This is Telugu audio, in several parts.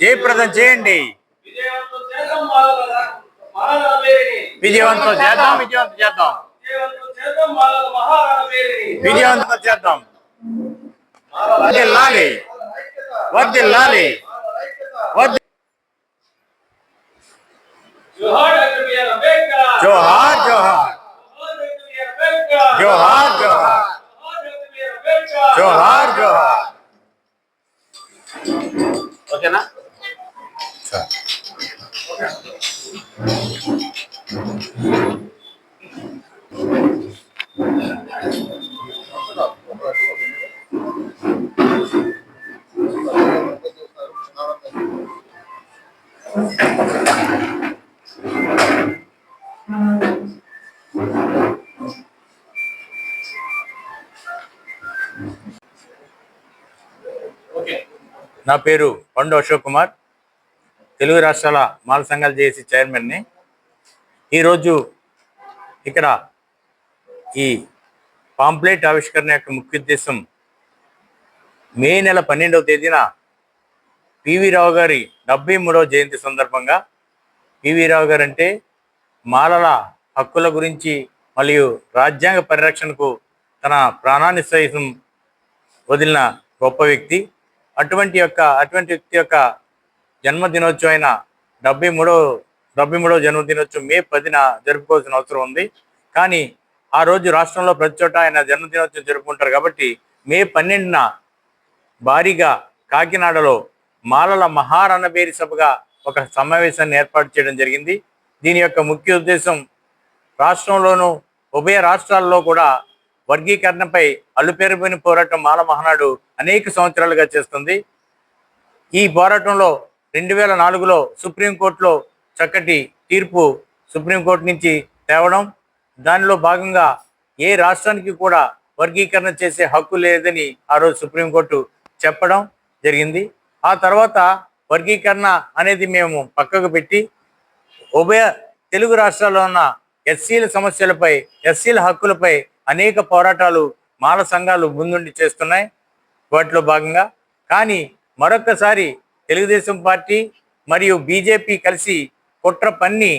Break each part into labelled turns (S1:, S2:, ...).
S1: జయప్రదం చేయండి
S2: విజయవంతం చేద్దాం
S1: విజయవంతం చేద్దాం విజయవంతం చేద్దాం
S2: విజయవంతం చేద్దాం.
S1: విజయవంతం చేద్దాం. వర్దిల్లాలి వర్దిల్లాలి. నా పేరు పండు అశోక్ కుమార్. తెలుగు రాష్ట్రాల మాల సంఘాలు జేఏసీ చైర్మన్ని ఈరోజు ఇక్కడ ఈ పాంప్లెట్ ఆవిష్కరణ యొక్క ముఖ్య ఉద్దేశం మే నెల పన్నెండవ తేదీన పివి రావు గారి డెబ్బై మూడవ జయంతి సందర్భంగా పివి రావు గారు అంటే మాలల హక్కుల గురించి మరియు రాజ్యాంగ పరిరక్షణకు తన ప్రాణాన్ని సైతం వదిలిన గొప్ప వ్యక్తి. అటువంటి యొక్క అటువంటి వ్యక్తి యొక్క జన్మదినోత్సవం అయిన డెబ్బై మూడో డెబ్బై మూడవ జన్మదినోత్సవం మే పదిన జరుపుకోవాల్సిన అవసరం ఉంది. కానీ ఆ రోజు రాష్ట్రంలో ప్రతి చోట ఆయన జన్మదినోత్సవం జరుపుకుంటారు కాబట్టి మే పన్నెండున భారీగా కాకినాడలో మాలల మహారణబేరి సభగా ఒక సమావేశాన్ని ఏర్పాటు చేయడం జరిగింది. దీని యొక్క ముఖ్య ఉద్దేశం రాష్ట్రంలోనూ ఉభయ రాష్ట్రాల్లో కూడా వర్గీకరణపై అల్లుపేరుపోయిన పోరాటం మాల మహానాడు అనేక సంవత్సరాలుగా చేస్తుంది. ఈ పోరాటంలో రెండు వేల నాలుగులో సుప్రీంకోర్టులో చక్కటి తీర్పు సుప్రీంకోర్టు నుంచి తేవడం. దానిలో భాగంగా ఏ రాష్ట్రానికి కూడా వర్గీకరణ చేసే హక్కు లేదని ఆ రోజు సుప్రీంకోర్టు చెప్పడం జరిగింది. ఆ తర్వాత వర్గీకరణ అనేది మేము పక్కకు పెట్టి ఉభయ తెలుగు రాష్ట్రాల్లో ఉన్న ఎస్సీల సమస్యలపై ఎస్సీల హక్కులపై అనేక పోరాటాలు మాల సంఘాలు ముందుండి చేస్తున్నాయి. వాటిలో భాగంగా కానీ మరొక్కసారి తెలుగుదేశం పార్టీ మరియు బీజేపీ కలిసి కుట్ర పన్ని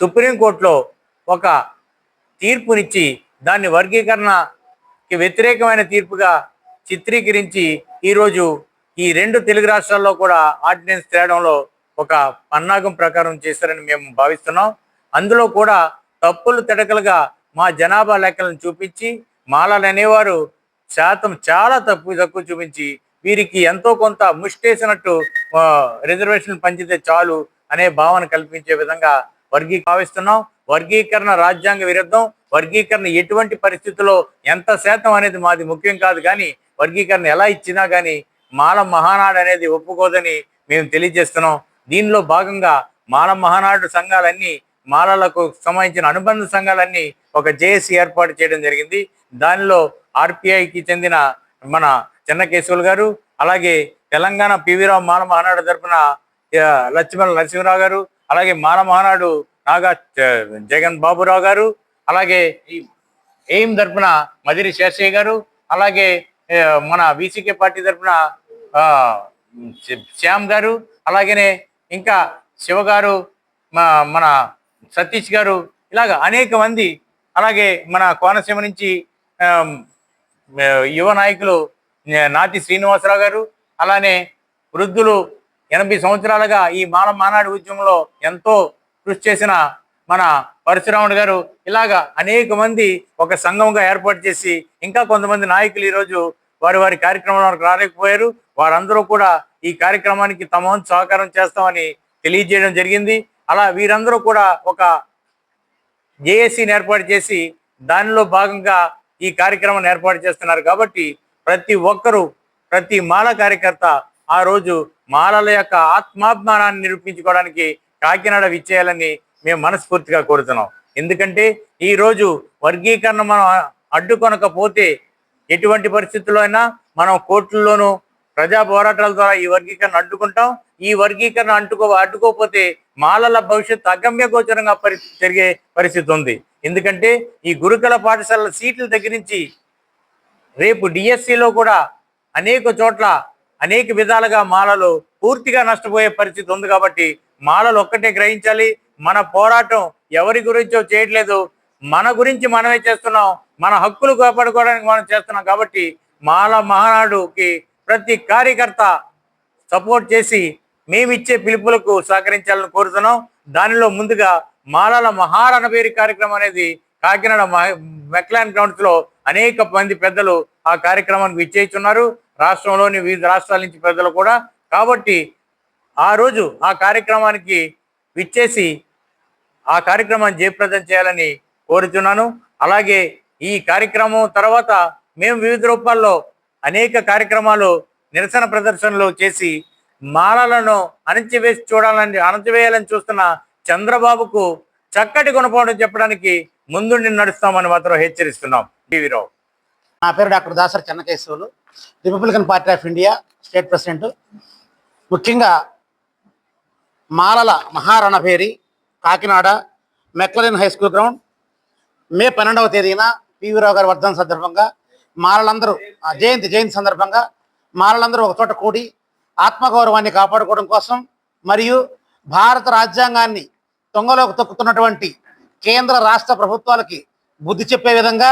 S1: సుప్రీంకోర్టులో ఒక తీర్పునిచ్చి దాన్ని వర్గీకరణకి వ్యతిరేకమైన తీర్పుగా చిత్రీకరించి ఈరోజు ఈ రెండు తెలుగు రాష్ట్రాల్లో కూడా ఆర్డినెన్స్ తేడంలో ఒక పన్నాగం ప్రకారం చేశారని మేము భావిస్తున్నాం. అందులో కూడా తప్పులు తిడకలుగా మా జనాభా లెక్కలను చూపించి మాలలు అనేవారు శాతం చాలా తక్కువ తక్కువ చూపించి వీరికి ఎంతో కొంత ముష్టేసినట్టు రిజర్వేషన్ పంచితే చాలు అనే భావన కల్పించే విధంగా వర్గీ భావిస్తున్నాం. వర్గీకరణ రాజ్యాంగ విరుద్ధం. వర్గీకరణ ఎటువంటి పరిస్థితుల్లో ఎంత శాతం అనేది మాది ముఖ్యం కాదు కానీ వర్గీకరణ ఎలా ఇచ్చినా కానీ మాల మహానాడు అనేది ఒప్పుకోదని మేము తెలియజేస్తున్నాం. దీనిలో భాగంగా మాల మహానాడు సంఘాలన్నీ మాలలకు సంబంధించిన అనుబంధ సంఘాలన్నీ ఒక జేఏసీ ఏర్పాటు చేయడం జరిగింది. దానిలో ఆర్పిఐకి చెందిన మన చెన్నకేశవులు గారు అలాగే తెలంగాణ పివిరావు మాన మహానాడు తరఫున లక్ష్మణ నరసింహరావు గారు అలాగే మాన మహానాడు నాగా జగన్ బాబురావు గారు అలాగే ఎయిమ్ తరఫున మదిరి శేషయ్య గారు అలాగే మన వీసీకే పార్టీ తరఫున శ్యామ్ గారు అలాగనే ఇంకా శివ గారు మా- మన సతీష్ గారు ఇలాగ అనేక మంది అలాగే మన కోనసీమ నుంచి యువ నాయకులు నాతి శ్రీనివాసరావు గారు అలానే వృద్ధులు ఎనభై సంవత్సరాలుగా ఈ మాల మానాడు ఉద్యమంలో ఎంతో కృషి చేసిన మన పరశురాముడు గారు ఇలాగా అనేక మంది ఒక సంఘంగా ఏర్పాటు చేసి ఇంకా కొంతమంది నాయకులు ఈరోజు వారి వారి కార్యక్రమాలకు రాలేకపోయారు. వారందరూ కూడా ఈ కార్యక్రమానికి తమ వంతు సహకారం చేస్తామని తెలియజేయడం జరిగింది. అలా వీరందరూ కూడా ఒక జేఏసీని ఏర్పాటు చేసి దానిలో భాగంగా ఈ కార్యక్రమాన్ని ఏర్పాటు చేస్తున్నారు. కాబట్టి ప్రతి ఒక్కరూ ప్రతి మాల కార్యకర్త ఆ రోజు మాలల యొక్క ఆత్మాభిమానాన్ని నిరూపించుకోవడానికి కాకినాడ విచ్చేయాలని మేము మనస్ఫూర్తిగా కోరుతున్నాం. ఎందుకంటే ఈరోజు వర్గీకరణ మనం అడ్డుకొనకపోతే ఎటువంటి పరిస్థితుల్లో అయినా మనం కోర్టుల్లోనూ ప్రజా పోరాటాల ద్వారా ఈ వర్గీకరణ అడ్డుకుంటాం. ఈ వర్గీకరణ అడ్డుకో అడ్డుకోకపోతే మాలల భవిష్యత్తు అగమ్య గోచరంగా పరి జరిగే పరిస్థితి ఉంది. ఎందుకంటే ఈ గురుకుల పాఠశాలల సీట్ల దగ్గర నుంచి రేపు డిఎస్సిలో కూడా అనేక చోట్ల అనేక విధాలుగా మాలలు పూర్తిగా నష్టపోయే పరిస్థితి ఉంది కాబట్టి మాలలు ఒక్కటే గ్రహించాలి. మన పోరాటం ఎవరి గురించో చేయట్లేదు. మన గురించి మనమే చేస్తున్నాం. మన హక్కులు కాపాడుకోవడానికి మనం చేస్తున్నాం కాబట్టి మాల మహానాడుకి ప్రతి కార్యకర్త సపోర్ట్ చేసి మేమిచ్చే పిలుపులకు సహకరించాలని కోరుతున్నాం. దానిలో ముందుగా మాలల మహారణబేరి కార్యక్రమం అనేది కాకినాడ మెక్లాన్ గ్రౌండ్స్లో అనేక మంది పెద్దలు ఆ కార్యక్రమానికి విచ్చేస్తున్నారు రాష్ట్రంలోని వివిధ రాష్ట్రాల నుంచి పెద్దలు కూడా. కాబట్టి ఆ రోజు ఆ కార్యక్రమానికి విచ్చేసి ఆ కార్యక్రమాన్ని జయప్రదం చేయాలని కోరుతున్నాను. అలాగే ఈ కార్యక్రమం తర్వాత మేము వివిధ రూపాల్లో అనేక కార్యక్రమాలు నిరసన ప్రదర్శనలు చేసి మాలలను అణచివేసి చూడాలని అణచివేయాలని చూస్తున్న చంద్రబాబుకు చక్కటి గుణపాఠం చెప్పడానికి ముందుండి నడుస్తామని మాత్రం హెచ్చరిస్తున్నాం. టీవీరావు.
S3: నా పేరు doctor Dasari Chennakesavulu Republican party of India state president. ముఖ్యంగా మాలల మహారణభేరి Kakinada McLaurin high school ground May పన్నెండవ తేదీన పివీరావు గారి వర్ధన సందర్భంగా మాలలందరూ ఆ, జయంతి జయంతి సందర్భంగా మాలలందరూ ఒక చోట కూడి ఆత్మగౌరవాన్ని కాపాడుకోవడం కోసం మరియు భారత రాజ్యాంగాన్ని తొంగలోకి తొక్కుతున్నటువంటి కేంద్ర రాష్ట్ర ప్రభుత్వాలకి బుద్ధి చెప్పే విధంగా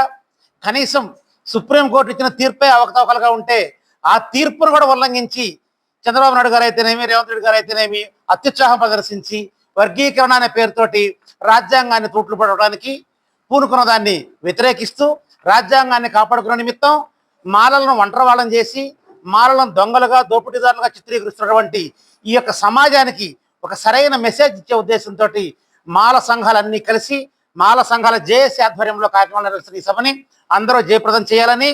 S3: కనీసం సుప్రీంకోర్టు ఇచ్చిన తీర్పే అవకతవకలుగా ఉంటే ఆ తీర్పును కూడా ఉల్లంఘించి చంద్రబాబు నాయుడు గారు అయితేనేమి రేవంత్ రెడ్డి గారు అయితేనేమి అత్యుత్సాహం ప్రదర్శించి వర్గీకరణ అనే పేరుతోటి రాజ్యాంగాన్ని తూట్లు పడడానికి పూనుకున్న దాన్ని వ్యతిరేకిస్తూ రాజ్యాంగాన్ని కాపాడుకునే నిమిత్తం మాలలను ఒంటరివాళ్ళం చేసి మాలలను దొంగలుగా దోపిడీదారులుగా చిత్రీకరిస్తున్నటువంటి ఈ యొక్క సమాజానికి ఒక సరైన మెసేజ్ ఇచ్చే ఉద్దేశంతో మాల సంఘాలన్నీ కలిసి మాల సంఘాల జేఏసీ ఆధ్వర్యంలో కాకినాడ నిర్వహిస్తున్న ఈ సభని అందరూ జయప్రదం చేయాలని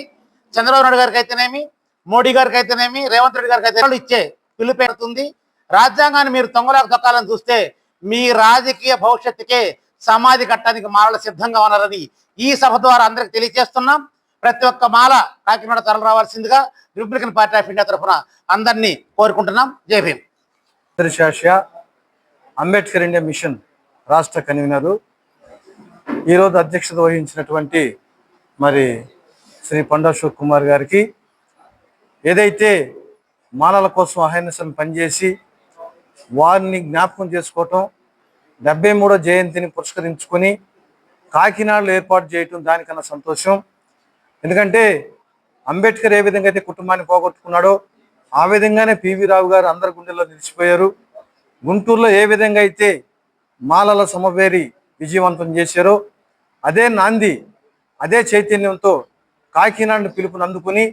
S3: చంద్రబాబు నాయుడు గారికి అయితేనేమి మోడీ గారికి అయితేనేమి రేవంత్ రెడ్డి గారికి అయితే ఇచ్చే పిలుపెడుతుంది రాజ్యాంగాన్ని మీరు తొంగలాకు తొక్కాలని చూస్తే మీ రాజకీయ భవిష్యత్తుకే సమాధి కట్టడానికి మాలలు సిద్ధంగా ఉన్నారని ఈ సభ ద్వారా అందరికి తెలియజేస్తున్నాం. ప్రతి ఒక్క మాల కాకినాడ తరలి రావాల్సిందిగా రిపబ్లికన్ పార్టీ ఆఫ్ ఇండియా తరఫున అందరినీ కోరుకుంటున్నాం. జై భీమ్.
S4: అంబేద్కర్ ఇండియా మిషన్ రాష్ట్ర కన్వీనరు. ఈరోజు అధ్యక్షత వహించినటువంటి మరి శ్రీ పండా కుమార్ గారికి ఏదైతే మానల కోసం అహర్నిశం పనిచేసి వారిని జ్ఞాపకం చేసుకోవటం డెబ్బై మూడో జయంతిని పురస్కరించుకొని కాకినాడలో ఏర్పాటు చేయటం దానికన్నా సంతోషం. ఎందుకంటే అంబేద్కర్ ఏ విధంగా అయితే కుటుంబాన్ని పోగొట్టుకున్నాడో ఆ విధంగానే పివి రావు గారు అందరి గుండెల్లో నిలిచిపోయారు. గుంటూరులో ఏ విధంగా అయితే మాలల సమవేరి విజయవంతం చేశారో. అదే నాంది అదే చైతన్యంతో కాకినాడను పిలుపుని అందుకుని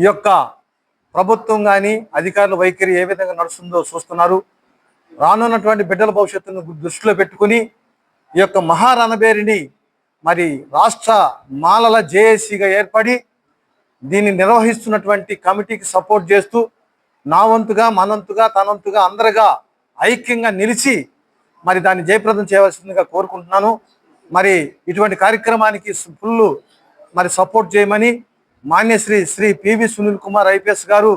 S4: ఈ యొక్క ప్రభుత్వం కానీ అధికారుల వైఖరి ఏ విధంగా నడుస్తుందో చూస్తున్నారు. రానున్నటువంటి బిడ్డల భవిష్యత్తును దృష్టిలో పెట్టుకుని ఈ యొక్క మహారణబేరిని మరి రాష్ట్ర మాలల జేఏసీగా ఏర్పడి దీన్ని నిర్వహిస్తున్నటువంటి కమిటీకి సపోర్ట్ చేస్తూ నా వంతుగా మనంతుగా తనంతుగా అందరిగా ఐక్యంగా నిలిచి మరి దాన్ని జయప్రదం చేయవలసిందిగా కోరుకుంటున్నాను. మరి ఇటువంటి కార్యక్రమానికి ఫుల్ మరి సపోర్ట్ చేయమని Manyashri Shri P V Sunil Kumar IPS garu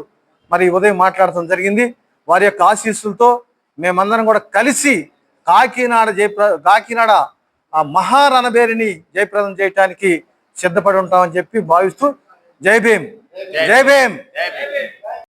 S4: మరి ఉదయం మాట్లాడటం జరిగింది. వారి యొక్క ఆశీస్సులతో మేమందరం కూడా కలిసి కాకినాడ జయప్ర కాకినాడ ఆ మహారణబేరిని జయప్రదం చేయటానికి సిద్ధపడి ఉంటామని చెప్పి భావిస్తూ జై భీమ్. జై భీమ్.
S2: జై భీమ్.